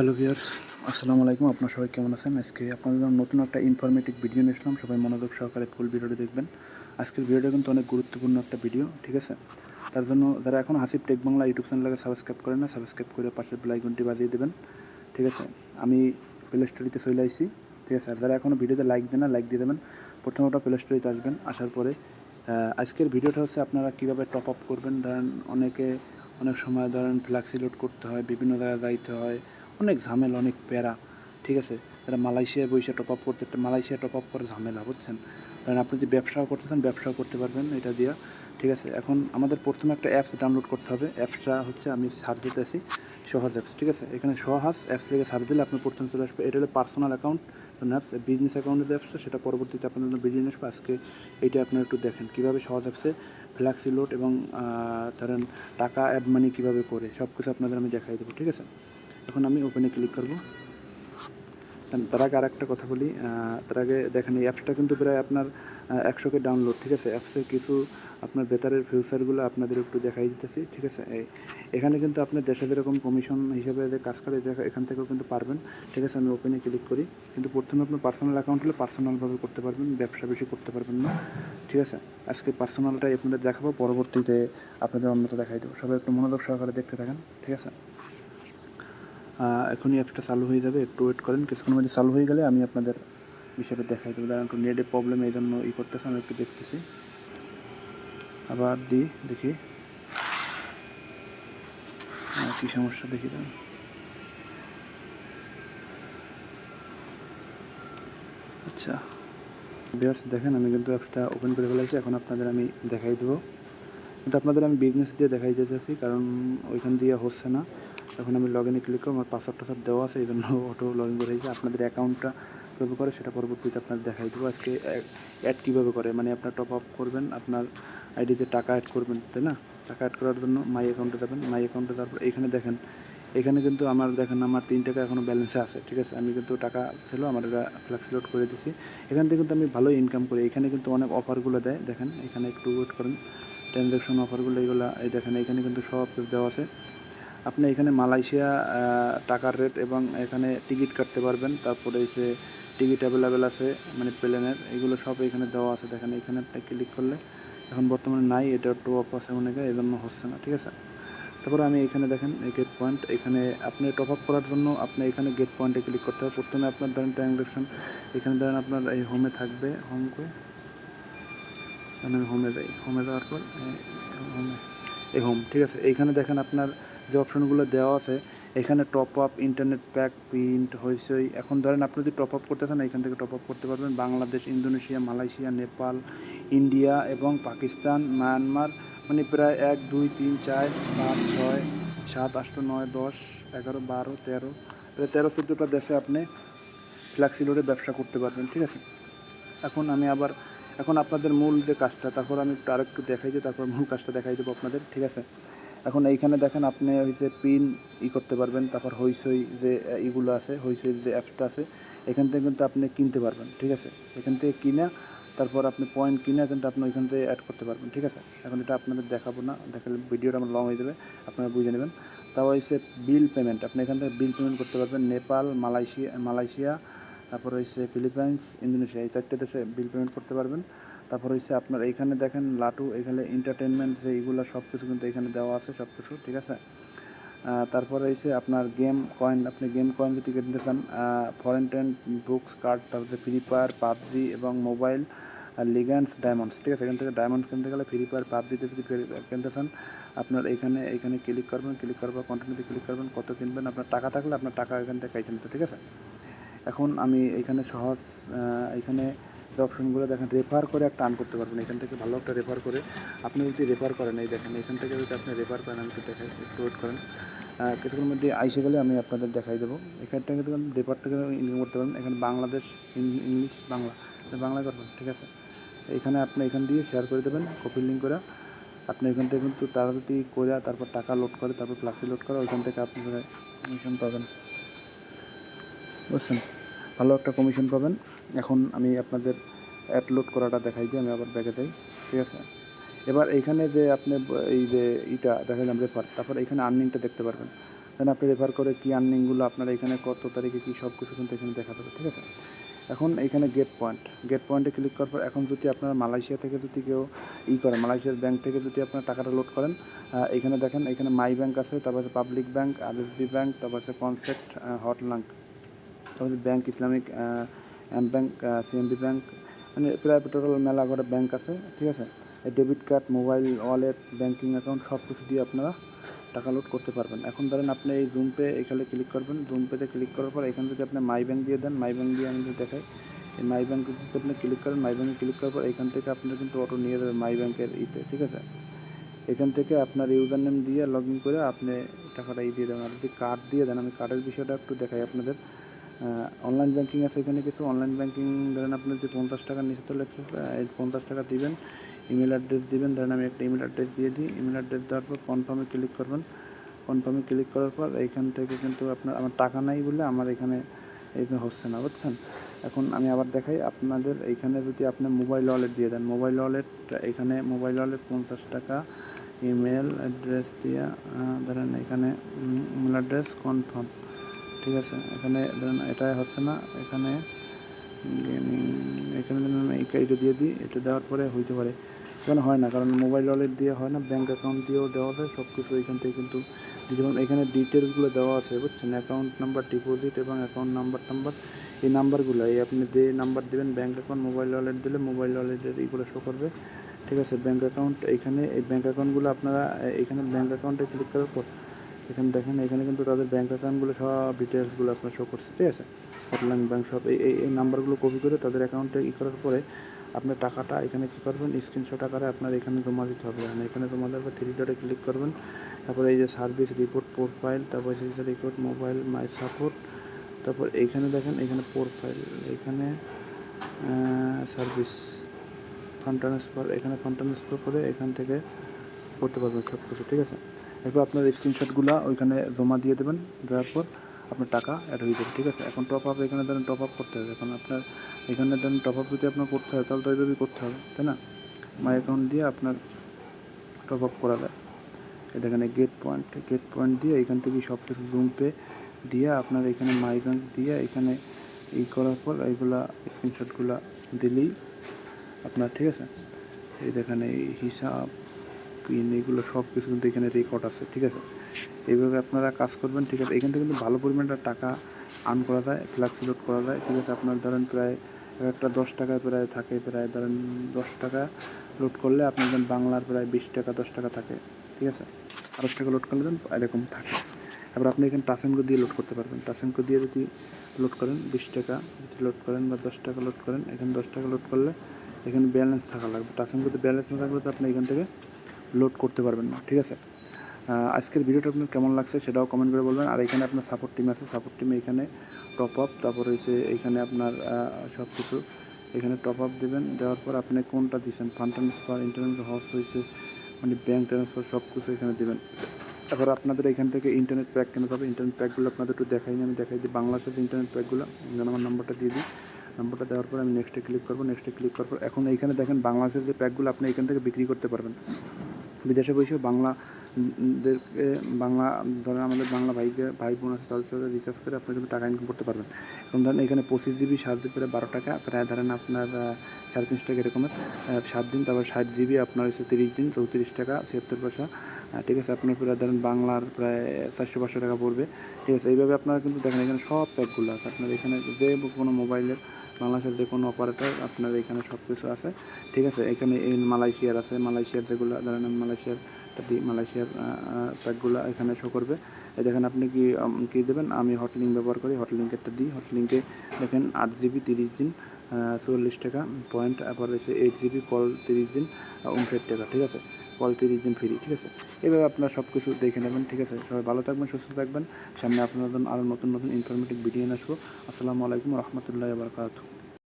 Hello viewers, আসসালামু আলাইকুম। আপনার সবাই কেমন আছেন? আজকে আপনাদের নতুন একটা ইনফরমেটিভ ভিডিও নিয়ে আসলাম সবাই মনোযোগ সহকারে ফুল ভিডিওটি দেখবেন। আজকের ভিডিওটা কিন্তু অনেক গুরুত্বপূর্ণ একটা ভিডিও ঠিক আছে? তার জন্য যারা এখন হাসিব টেক বাংলা ইউটিউব চ্যানেলকে সাবস্ক্রাইব করেন না সাবস্ক্রাইব করে পাশের বেলাইকনটি বাজিয়ে দেবেন, ঠিক আছে? আমি প্লে স্টোরিতে চলে আসছি, ঠিক আছে? আর যারা এখনও ভিডিওতে লাইক দেন না লাইক দিয়ে দেবেন। প্রথমত প্লে স্টোরিতে আসবেন, আসার পরে আজকের ভিডিওটা হচ্ছে আপনারা কীভাবে টপ আপ করবেন। ধরেন অনেকে অনেক সময় ধরেন ফ্ল্যাক্সি লোড করতে হয়, বিভিন্ন জায়গায় যাইতে হয় অনেক ঝামেলা, অনেক প্যারা, ঠিক আছে? যারা মালয়েশিয়ায় বসে টপ আপ করতে, মালয়েশিয়া টপ আপ করে ঝামেলা, বুঝছেন? কারণ আপনি যদি ব্যবসাও করতে চান, ব্যবসাও করতে পারবেন এটা দিয়ে, ঠিক আছে? এখন আমাদের প্রথমে একটা অ্যাপস ডাউনলোড করতে হবে। অ্যাপসটা হচ্ছে আমি সার্চ দিতেছি, সহজ অ্যাপস ঠিক আছে? এখানে সহজ অ্যাপস থেকে সার্চ দিলে আপনি প্রথমে চলে আসবে। এটা হলো পার্সোনাল অ্যাকাউন্ট অ্যাপস বিজনেস অ্যাকাউন্টের যে অ্যাপসটা সেটা পরবর্তীতে আপনার বিজনেস আজকে এইটা আপনারা একটু দেখেন। কীভাবে সহজ অ্যাপসে ফ্ল্যাক্সি লোড এবং ধরেন টাকা অ্যাড মানি কীভাবে করে সব কিছু আপনাদের আমি দেখাই দেবো, ঠিক আছে? এখন আমি ওপেনে ক্লিক করব। তার আগে আরেকটা কথা বলি তার আগে দেখেন এই অ্যাপসটা কিন্তু প্রায় আপনার একশোকে ডাউনলোড ঠিক আছে? অ্যাপসের কিছু আপনার বেতারের ফিউচারগুলো আপনাদের একটু দেখাই দিতেছি, ঠিক আছে? এখানে কিন্তু আপনার দেশে যেরকম কমিশন হিসেবে যে কাজ করে এখান থেকেও কিন্তু পারবেন, ঠিক আছে? আমি ওপেনে ক্লিক করি, কিন্তু প্রথমে আপনার পার্সোনাল অ্যাকাউন্ট হলে পার্সোনালভাবে করতে পারবেন, ব্যবসা বেশি করতে পারবেন না, ঠিক আছে? আজকে পার্সোনালটাই আপনাদের দেখাবো, পরবর্তীতে আপনাদের অন্যটা দেখাই দেবো। সবাই একটু মনোযোগ সহকারে দেখতে থাকেন, ঠিক আছে? এখনই অ্যাপটা চালু হয়ে যাবে। একটু ওয়েট করেন, কিছুক্ষণ মধ্যে চালু হয়ে গেলে আমি আপনাদের বিষয়টা দেখাই দেবো। কারণ একটু নেটের প্রবলেম এই জন্য ই করতেছে, আমি একটু দেখতেছি। আবার দিই, দেখি। কী সমস্যা, দেখি দাম আচ্ছা। বিয়ার্স দেখেন, আমি কিন্তু অ্যাপসটা ওপেন করে ফেলেছি, এখন আপনাদের আমি দেখাই দেবো। কিন্তু আপনাদের আমি বিজনেস দিয়ে দেখাই যেতেছি কারণ ওইখান দিয়ে হচ্ছে না। এখন আমি লগ ইনে ক্লিক করব, আমার পাসওয়ার্ড টাসওয়ার্ড দেওয়া আছে এই জন্য অটো লগ ইন করে আপনাদের অ্যাকাউন্টটা কীভাবে করে সেটা পরবর্তীতে আপনার দেখাই দেবো। আজকে অ্যাড কীভাবে করে? মানে আপনার টপ আপ করবেন, আপনার আইডিতে টাকা অ্যাড করবেন, তাই না? টাকা অ্যাড করার জন্য মাই অ্যাকাউন্টে যাবেন মাই অ্যাকাউন্টে তারপর এখানে দেখেন, এখানে কিন্তু আমার দেখেন আমার তিন টাকা এখনও ব্যালেন্সে আছে, ঠিক আছে? আমি কিন্তু টাকা ছিল, আমার এটা ফ্লেক্সিলোড করে দিয়েছি। এখান থেকে কিন্তু আমি ভালোই ইনকাম করি। এখানে কিন্তু অনেক অফারগুলো দেয়, দেখেন, এখানে একটু ওয়েট করেন। ট্রানজ্যাকশন অফারগুলো এগুলো, এই দেখেন, এখানে কিন্তু সব দেওয়া আছে। আপনি এখানে মালয়েশিয়া টাকার রেট এবং এখানে টিকিট কাটতে পারবেন। তারপরে এসে টিকিট অ্যাভেলেবেল আছে মানে প্লেনের এগুলো সব এখানে দেওয়া আছে। দেখেন এখানে একটা ক্লিক করলে এখন বর্তমানে নাই, এটা একটু অফ আছে মনে এই জন্য হচ্ছে না, ঠিক আছে? তারপরে আমি এখানে দেখেন গেট পয়েন্ট এখানে আপনি টপ আপ করার জন্য আপনি এখানে গেট পয়েন্টে ক্লিক করতে হবে। প্রথমে আপনার ধরেন ট্রানজ্যাকশন এখানে ধরেন আপনার এই হোমে থাকবে হোম করে আমি হোমে যাই হোমে যাওয়ার পর হোমে এই হোম ঠিক আছে? এইখানে দেখেন আপনার যে অপশনগুলো দেওয়া আছে, এখানে top up internet pack print হইসই এখন ধরেন আপনি যদি টপ আপ করতে চান, এখান থেকে টপ আপ করতে পারবেন। Bangladesh, Indonesia, Malaysia, Nepal, India এবং পাকিস্তান, মায়ানমার। মানে প্রায় এক, দুই, তিন, চার, পাঁচ, ছয়, সাত, আট, নয়, দশ, এগারো, বারো, তেরো। প্রায় তেরো, চোদ্দোটা দেশে আপনি ফ্ল্যাক্সিলোডে ব্যবসা করতে পারবেন, ঠিক আছে? এখন আমি আবার, এখন আপনাদের মূল যে কাজটা, তারপর আমি একটু আরেকটু দেখাই দিই তারপর মূল কাজটা দেখাই দেবো আপনাদের, ঠিক আছে? এখন এইখানে দেখেন আপনি হয়েছে পিন ই করতে পারবেন, তারপর হইসই যে ইগুলো আছে হইসই যে অ্যাপসটা আছে, এখান থেকে কিন্তু আপনি কিনতে পারবেন, ঠিক আছে? এখান থেকে কিনা, তারপর আপনি পয়েন্ট কিনে কিন্তু আপনি ওইখান থেকে অ্যাড করতে পারবেন, ঠিক আছে? এখন এটা আপনাদের দেখাবো না দেখালে ভিডিওটা আমার লং হয়ে যাবে, আপনারা বুঝে নেবেন। তাও হচ্ছে বিল পেমেন্ট আপনি এখান থেকে বিল পেমেন্ট করতে পারবেন, নেপাল, মালয়েশিয়া মালয়েশিয়া, তারপর হচ্ছে ফিলিপাইন্স, ইন্দোনেশিয়া, এই চারটে দেশে বিল পেমেন্ট করতে পারবেন। তারপর হচ্ছে আপনার এইখানে দেখেন লাটু, এখানে এন্টারটেনমেন্ট যে এইগুলো সব কিছু কিন্তু এখানে দেওয়া আছে সব কিছু ঠিক আছে? তারপরে হচ্ছে আপনার গেম কয়েন আপনি গেম কয়েন যদি কিনতে চান ফরেন টেন বুকস কার্ড তারপরে ফ্রি ফায়ার পাবজি এবং মোবাইল লিগ্যান্ডস ডায়মন্ডস ঠিক আছে? এখান থেকে ডায়মন্ড কিনতে গেলে ফ্রি ফায়ার পাবজিতে যদি কিনতে চান, আপনার এখানে এখানে ক্লিক করবেন ক্লিক করার পর কন্টিনিউতে ক্লিক করবেন, কত কিনবেন, আপনার টাকা থাকলে আপনার টাকা এখান থেকে কেটে নিতে, ঠিক আছে? এখন আমি এখানে সহজ এখানে যে অপশনগুলো দেখেন রেফার করে একটা আর্ন করতে পারবেন। এখান থেকে ভালো একটা রেফার করে আপনি যদি রেফার করেন, এই দেখেন, এখান থেকে যদি আপনি রেফার করেন, আমি একটু ওয়েট করেন। কিছুক্ষণের মধ্যে আইসে গেলে আমি আপনাদের দেখাই দেবো। এখান থেকে রেফার থেকে ইনকাম করতে পারেন এখানে বাংলাদেশ ইংলিশ, বাংলা বাংলা করবেন, ঠিক আছে? এখানে আপনি এখান দিয়ে শেয়ার করে দেবেন কপি লিঙ্ক করে। আপনি এখান থেকে কিন্তু তারা যদি করে তারপর টাকা লোড করে, তারপর প্লাস্টিক লোড করে, ওইখান থেকে আপনি কমিশন পাবেন। বুঝছেন? ভালো একটা কমিশন পাবেন। এখন আমি আপনাদের অ্যাড লোড করাটা দেখাই দিই আমি আবার ব্যাগে যাই, ঠিক আছে? এবার এইখানে যে আপনি এই যে ইটা দেখা যান রেফার তারপর এখানে আর্নিংটা দেখতে পারবেন। দেন আপনি রেফার করে কী আর্নিংগুলো আপনার এখানে কত তারিখে কী সব কিছু কিন্তু এখানে দেখা যাবে, ঠিক আছে? এখন এখানে গেট পয়েন্ট গেট পয়েন্টে ক্লিক করার পর এখন যদি আপনার মালয়েশিয়া থেকে যদি কেউ ই করে মালয়েশিয়ার ব্যাংক থেকে যদি আপনার টাকাটা লোড করেন এখানে দেখেন, এখানে মাই ব্যাংক আছে, তারপর পাবলিক ব্যাংক আর এস বি ব্যাংক তারপর আছে কনসেপ্ট হটলাঙ্ক তারপর bank, Islamic AmBank CIMB bank মানে প্রায় টোটাল মেলা করে ব্যাংক আছে, ঠিক আছে? এই debit card, mobile, wallet, banking account, সব কিছু দিয়ে আপনারা টাকা লোড করতে পারবেন। এখন ধরেন আপনি এই জুম পে এখানে ক্লিক করবেন। জুম পেতে ক্লিক করার পর এখান থেকে আপনি মাই ব্যাংক দিয়ে দেন মাই ব্যাংক দিয়ে আমি দেখাই, এই মাই ব্যাংক যদি আপনি ক্লিক করেন মাই ব্যাংকে ক্লিক করার পর এখান থেকে আপনার কিন্তু অটো নিয়ে যাবে মাই ব্যাংকের ইতে, ঠিক আছে? এখান থেকে আপনার ইউজার নেম দিয়ে লগ ইন করে আপনি টাকাটা ই দিয়ে দেবেন। আর যদি কার্ড দিয়ে দেন, আমি কার্ডের বিষয়টা একটু দেখাই আপনাদের। অনলাইন ব্যাংকিং আছে, এখানে কিছু অনলাইন ব্যাংকিং ধরেন আপনি যদি পঞ্চাশ টাকার নিচে তো এই পঞ্চাশ টাকা দিবেন ইমেল অ্যাড্রেস দিবেন, ধরেন আমি একটা ইমেল অ্যাড্রেস দিয়ে দিই ইমেল অ্যাড্রেস দেওয়ার পর কনফার্মে ক্লিক করবেন। কনফার্মে ক্লিক করার পর এইখান থেকে কিন্তু আপনার, আমার টাকা নাই বলে আমার এখানে এখানে হচ্ছে না, বুঝছেন? এখন আমি আবার দেখাই, আপনাদের এইখানে যদি আপনি মোবাইল ওয়ালেট দিয়ে দেন মোবাইল ওয়ালেট এখানে মোবাইল ওয়ালেট পঞ্চাশ টাকা ইমেল অ্যাড্রেস দিয়ে ধরেন এখানে ইমেল অ্যাড্রেস কনফার্ম ঠিক আছে? এখানে ধরেন এটা হচ্ছে না, এখানে এখানে ধরেন এটা দিয়ে দিই, এটা দেওয়ার পরে হইতে পারে। এখানে হয় না, কারণ মোবাইল ওয়ালেট দিয়ে হয় না ব্যাঙ্ক অ্যাকাউন্ট দিয়েও দেওয়া যায় সব কিছু এখান থেকে কিন্তু যেমন এখানে ডিটেলসগুলো দেওয়া আছে, বুঝছেন? অ্যাকাউন্ট নাম্বার ডিপোজিট এবং অ্যাকাউন্ট নাম্বার টাম্বার, এই নাম্বারগুলো এই আপনি যে নাম্বার দেবেন ব্যাঙ্ক অ্যাকাউন্ট মোবাইল ওয়ালেট দিলে মোবাইল ওয়ালেটের এইগুলো শো করবে, ঠিক আছে? ব্যাঙ্ক অ্যাকাউন্ট এখানে এই ব্যাঙ্ক অ্যাকাউন্টগুলো আপনারা, এখানে ব্যাঙ্ক অ্যাকাউন্টে ক্লিক করার পর এখানে দেখেন, এখানে কিন্তু তাদের ব্যাঙ্ক অ্যাকাউন্টগুলো সব ডিটেলসগুলো আপনার শো করছে, ঠিক আছে? হটলাইন ব্যাঙ্ক সব, এই এই এই নাম্বারগুলো কপি করে তাদের অ্যাকাউন্টে ই করার পরে আপনার টাকাটা এখানে কী করবেন? স্ক্রিনশট আকারে আপনার এখানে জমা দিতে হবে। মানে এখানে জমা দেওয়ার থ্রি ডটে ক্লিক করবেন। তারপরে এই যে সার্ভিস রিপোর্ট প্রোফাইল তারপর যে রিপোর্ট মোবাইল মাই সাপোর্ট তারপর এইখানে দেখেন, এখানে প্রোফাইল এখানে সার্ভিস ফান্ড ট্রান্সফার এখানে ফান্ড ট্রান্সফার করে এখান থেকে করতে পারবেন সব কিছু ঠিক আছে? এরপর আপনার স্ক্রিনশটগুলো ওইখানে জমা দিয়ে দেবেন, দেওয়ার পর আপনার টাকা অ্যাড হয়ে যাবে, ঠিক আছে? এখন টপ আপ এখানে ধরেন টপ আপ করতে হবে। এখন আপনার, এখানে ধরেন টপ আপ যদি আপনার করতে হয়, তাহলে তো এইভাবেই করতে হবে, তাই না? মাই অ্যাকাউন্ট দিয়ে আপনার টপ আপ করা যায়। এই দেখেন গেট পয়েন্ট গেট পয়েন্ট দিয়ে এখান থেকে সব কিছু জুম পে দিয়ে আপনার এখানে মাই ব্যাংক দিয়ে এখানে ই করার পর এইগুলা স্ক্রিনশটগুলো দিলেই আপনার, ঠিক আছে? এই দেখেন এই হিসাব পিন, এগুলো সব কিছু কিন্তু এখানে রেকর্ড আছে, ঠিক আছে? এইভাবে আপনারা কাজ করবেন, ঠিক আছে? এখান থেকে কিন্তু ভালো পরিমাণে টাকা আর্ন করা যায় ফ্ল্যাক্সি লোড করা যায়, ঠিক আছে? আপনার ধরেন প্রায় একটা দশ টাকায় প্রায় থাকে, প্রায় ধরেন দশ টাকা লোড করলে আপনার ধরেন বাংলার প্রায় বিশ টাকা, দশ টাকা থাকে, ঠিক আছে? আরও টাকা লোড করলে এরকম থাকে। এবার আপনি এখানে টাসেনকো দিয়ে লোড করতে পারবেন। টাসেনকো দিয়ে যদি লোড করেন, বিশ টাকা যদি লোড করেন বা দশ টাকা লোড করেন, এখানে দশ টাকা লোড করলে এখানে ব্যালেন্স থাকা লাগবে। টাসেনকোতে ব্যালেন্স না থাকলে তো আপনি এখান থেকে লোড করতে পারবেন না, ঠিক আছে? আজকের ভিডিওটা আপনার কেমন লাগছে সেটাও কমেন্ট করে বলবেন। আর এখানে আপনার সাপোর্ট টিম আছে সাপোর্ট টিমে এখানে টপ আপ তারপর হয়েছে এখানে আপনার সব কিছু এখানে টপ আপ দেবেন। দেওয়ার পর আপনি কোনটা দিচ্ছেন ফান্ড ট্রান্সফার ইন্টারনেট হস হয়েছে মানে ব্যাঙ্ক ট্রান্সফার সব কিছু এখানে দেবেন। এবার আপনাদের এখান থেকে ইন্টারনেট প্যাক কেনাতে হবে ইন্টারনেট প্যাকগুলো আপনাদের একটু দেখাই, আমি দেখাই দিই। বাংলাদেশের ইন্টারনেট প্যাকগুলো আমার নাম্বারটা দিয়ে দিই। নাম্বারটা দেওয়ার পর আমি নেক্সটে ক্লিক করব নেক্সটে ক্লিক করার পর এখন এইখানে দেখেন বাংলাদেশের যে প্যাকগুলো আপনি এখান থেকে বিক্রি করতে পারবেন। বিদেশে বসে বাংলা, দেরকে বাংলা, ধরেন আমাদের বাংলা ভাইকে, ভাই বোন আছে, তাদের সাথে রিচার্জ করে আপনি কিন্তু টাকা ইনকাম করতে পারবেন। এখন ধরেন এখানে পঁচিশ জিবি সাত জিবি প্রায় বারো টাকা, প্রায় ধরেন আপনার সাড়ে তিনশো টাকা এরকমের সাত দিন, তারপর ষাট জিবি আপনার হচ্ছে তিরিশ দিন, চৌত্রিশ টাকা, ছিয়াত্তর পয়সা। ঠিক আছে, আপনার প্রায় ধরেন বাংলার প্রায় চারশো পাঁচশো টাকা পড়বে। ঠিক আছে, এইভাবে আপনারা কিন্তু দেখেন এখানে সব প্যাকগুলো আছে। আপনার এখানে যে কোনো মোবাইলের বাংলাদেশের যে কোনো অপারেটর আপনার এখানে সব কিছু আছে। ঠিক আছে? এখানে মালয়েশিয়ার আছে। মালয়েশিয়ার যেগুলো, ধরেন মালয়েশিয়ার মালয়েশিয়ার প্যাকগুলো এখানে শো করবে। দেখেন আপনি কি কি দেবেন? আমি হট লিঙ্ক ব্যবহার করি। হট লিঙ্কেরটা দিই। হট লিঙ্কে দেখেন আট জিবি তিরিশ দিন চল্লিশ টাকা পয়েন্ট তারপর রয়েছে এইট জিবি কল তিরিশ দিন উনষাট টাকা। ঠিক আছে? কল তিরিশ দিন ফ্রি ঠিক আছে? এভাবে আপনারা সব কিছু দেখে নেবেন, ঠিক আছে? সবাই ভালো থাকবেন, সুস্থ থাকবেন। সামনে আপনাদের আরও নতুন নতুন ইনফরমেটিভ ভিডিও নিয়ে আসব। আসসালামু আলাইকুম রহমতুল্লাহ বারকাতু